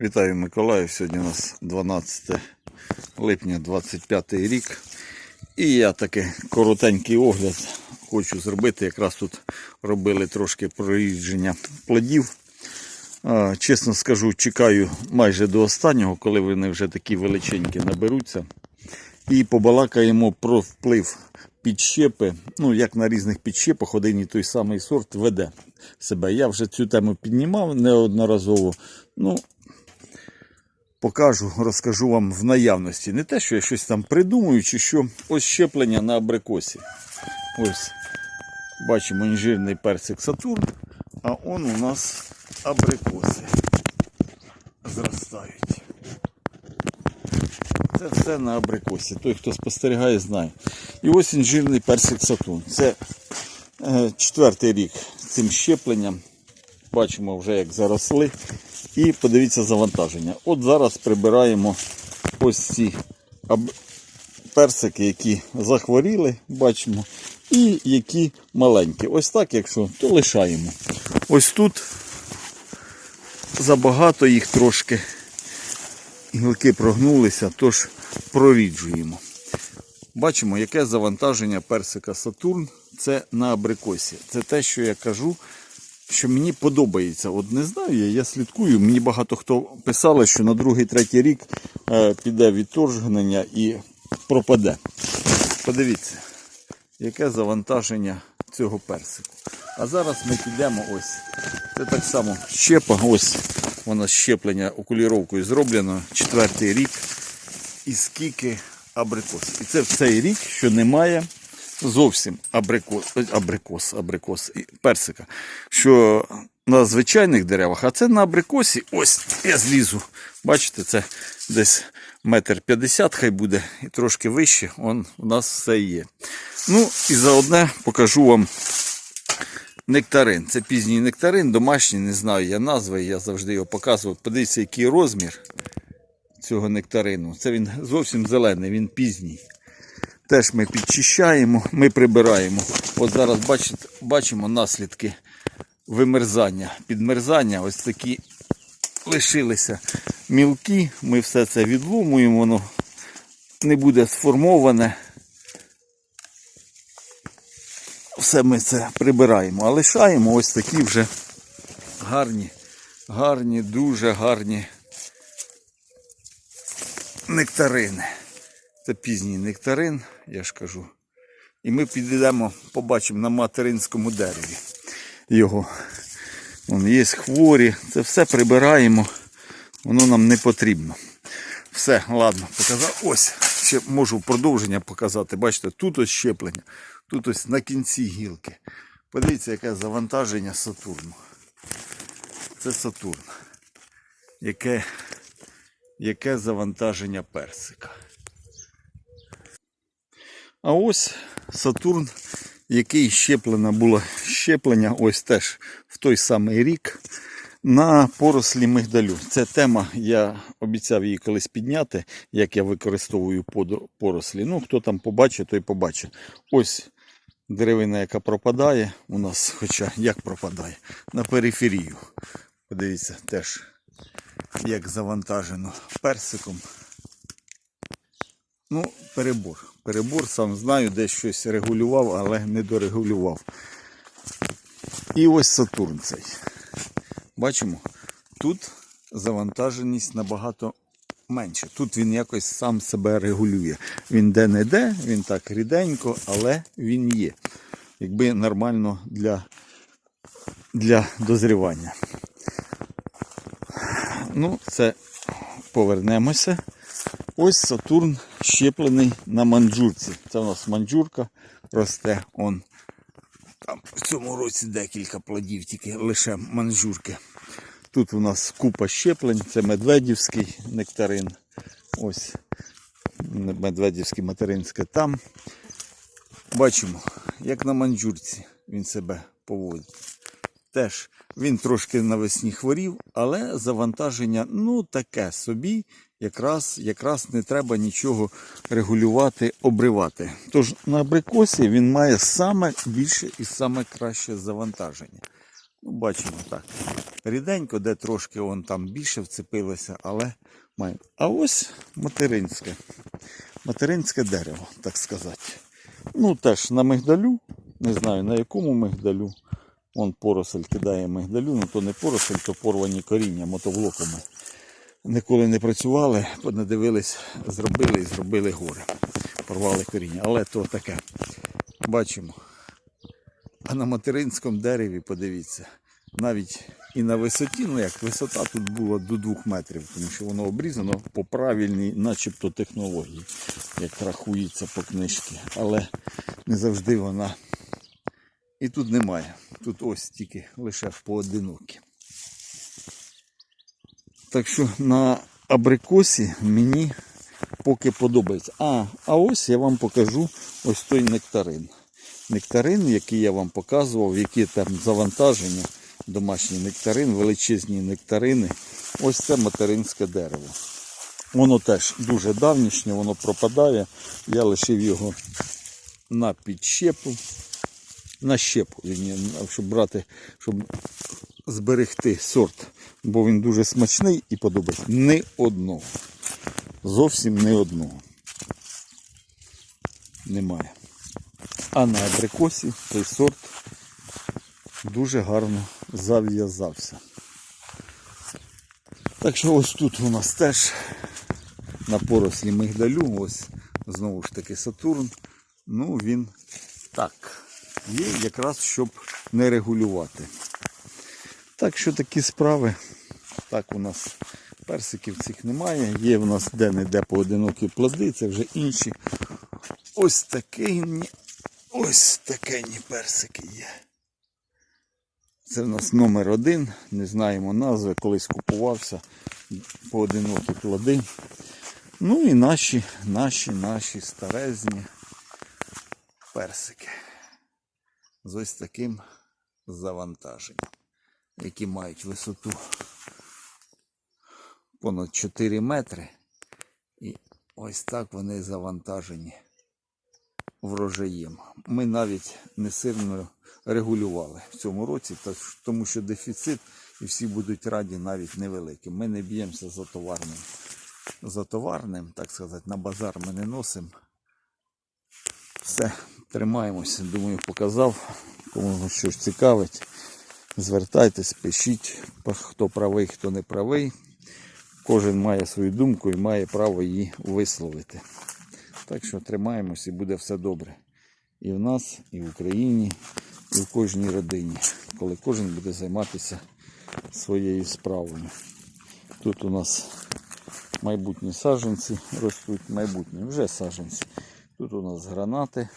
Вітаю Миколаїв. Сьогодні у нас 12 липня 25 рік. І я таки коротенький огляд хочу зробити. Якраз тут робили трошки проїждження плодів. Чесно скажу, чекаю майже до останнього, коли вони вже такі величенькі наберуться. І побалакаємо про вплив підщепи. Ну, як на різних підщепах, один і той самий сорт веде себе. Я вже цю тему піднімав неодноразово. Ну, покажу, розкажу вам в наявності. Не те, що я щось там придумую, чи що. Ось щеплення на абрикосі. Ось бачимо інжирний персик Сатурн, а он у нас абрикоси зростають. Це все на абрикосі. Той, хто спостерігає, знає. І ось інжирний персик Сатурн. Це е, четвертий рік цим щепленням. Бачимо вже, як заросли. І подивіться завантаження. От зараз прибираємо ось ці персики, які захворіли, бачимо, і які маленькі. Ось так, якщо, то лишаємо. Ось тут забагато їх трошки. Гілки прогнулися, тож проріджуємо. Бачимо, яке завантаження персика Сатурн. Це на абрикосі. Це те, що я кажу, що мені подобається. От не знаю, я, я слідкую. Мені багато хто писали, що на другий, третій рік е, піде відторгнення і пропаде. Подивіться, яке завантаження цього персику. А зараз ми підемо ось. Це так само щепа, ось вона щеплення окуліровкою зроблено, четвертий рік. І скільки абрикос. І це в цей рік, що немає зовсім абрикос, абрикос, абрикос, персика. Що на звичайних деревах, а це на абрикосі. Ось я злізу. Бачите, це десь метр п'ятдесят, хай буде, і трошки вище. Он у нас все є. Ну і заодне покажу вам нектарин. Це пізній нектарин, домашній, не знаю я назви, я завжди його показував. Подивіться, який розмір цього нектарину. Це він зовсім зелений, він пізній. Теж ми підчищаємо, ми прибираємо. От зараз бачите, бачимо наслідки вимерзання, підмерзання. Ось такі лишилися мілкі. Ми все це відломуємо, воно не буде сформоване. Все ми це прибираємо, а лишаємо ось такі вже гарні, гарні, дуже гарні нектарини. Це пізній нектарин, я ж кажу. І ми підійдемо, побачимо на материнському дереві його. Вон є хворі, це все прибираємо, воно нам не потрібно. Все, ладно, показав. Ось, ще можу продовження показати. Бачите, тут ось щеплення, тут ось на кінці гілки. Подивіться, яке завантаження Сатурну. Це Сатурн. Яке, яке завантаження персика. А ось Сатурн, який щеплена було щеплення, ось теж в той самий рік на порослі мигдалю. Це тема, я обіцяв її колись підняти, як я використовую порослі. Ну, хто там побачить, той побачить. Ось деревина, яка пропадає у нас, хоча як пропадає, на периферію. Подивіться, теж як завантажено персиком. Ну, перебор. Перебор, сам знаю, десь щось регулював, але не дорегулював. І ось Сатурн цей. Бачимо, тут завантаженість набагато менше. Тут він якось сам себе регулює. Він де-не-де, він так ріденько, але він є. Якби нормально для, для дозрівання. Ну, це повернемося. Ось Сатурн щеплений на манджурці. Це у нас манджурка росте. Он там в цьому році декілька плодів, тільки лише манджурки. Тут у нас купа щеплень, це медведівський нектарин. Ось медведівський материнське там. Бачимо, як на манджурці він себе поводить. Теж він трошки навесні хворів, але завантаження ну таке собі. Якраз, якраз не треба нічого регулювати, обривати. Тож на абрикосі він має саме більше і саме краще завантаження. Ну, бачимо так. Ріденько, де трошки вон там більше вцепилося, але має. А ось материнське. Материнське дерево, так сказати. Ну, теж на мигдалю. Не знаю на якому мигдалю. Вон поросель кидає мигдалю, ну то не поросель, то порвані коріння мотовлоками. Ніколи не працювали, надивились, зробили і зробили гори. Порвали коріння. Але то таке. Бачимо. А на материнському дереві, подивіться, навіть і на висоті, ну як висота тут була до 2 метрів, тому що воно обрізано по правильній, начебто, технології, як рахується по книжці. Але не завжди вона. І тут немає. Тут ось тільки лише поодинокі. Так що на абрикосі мені поки подобається. А, а ось я вам покажу ось той нектарин. Нектарин, який я вам показував, які там завантаження, домашній нектарин, величезні нектарини. Ось це материнське дерево. Воно теж дуже давнішнє, воно пропадає. Я лишив його на підщепу, на вірні, щоб брати, щоб зберегти сорт, бо він дуже смачний і подобається. Ні одного. Зовсім ні одного. Немає. А на абрикосі цей сорт дуже гарно зав'язався. Так що ось тут у нас теж на порослі мигдалю, ось знову ж таки Сатурн. Ну він так, є якраз щоб не регулювати. Так що такі справи. Так у нас персиків цих немає. Є в нас де-не-де поодинокі плоди, це вже інші. Ось такий, ось такені персики є. Це в нас номер один, не знаємо назви, колись купувався поодинокі плоди. Ну і наші, наші, наші старезні персики. З ось таким завантаженням, які мають висоту понад 4 метри. І ось так вони завантажені врожаєм. Ми навіть не сильно регулювали в цьому році, тому що дефіцит і всі будуть раді навіть невеликим. Ми не б'ємося за товарним. За товарним, так сказати, на базар ми не носимо. Все, тримаємося. Думаю, показав. Кому щось цікавить, звертайтесь, пишіть, хто правий, хто не правий. Кожен має свою думку і має право її висловити. Так що тримаємось і буде все добре. І в нас, і в Україні, і в кожній родині, коли кожен буде займатися своєю справою. Тут у нас майбутні саджанці ростуть, майбутні вже саджанці. Тут у нас гранати.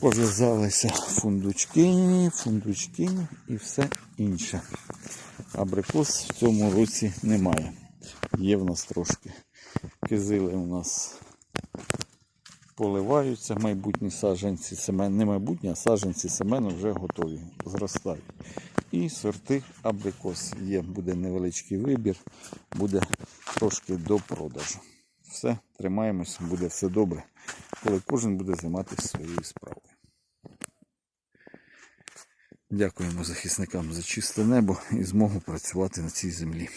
Пов'язалися фундучки, фундучки і все інше. Абрикос в цьому році немає. Є в нас трошки. Кизили у нас поливаються, майбутні саджанці семен, не майбутні, а саджанці семену вже готові, зростають. І сорти абрикос. Є, буде невеличкий вибір, буде трошки до продажу. Все, тримаємось, буде все добре, коли кожен буде займатися своєю справою. Дякуємо захисникам за чисте небо і змогу працювати на цій землі.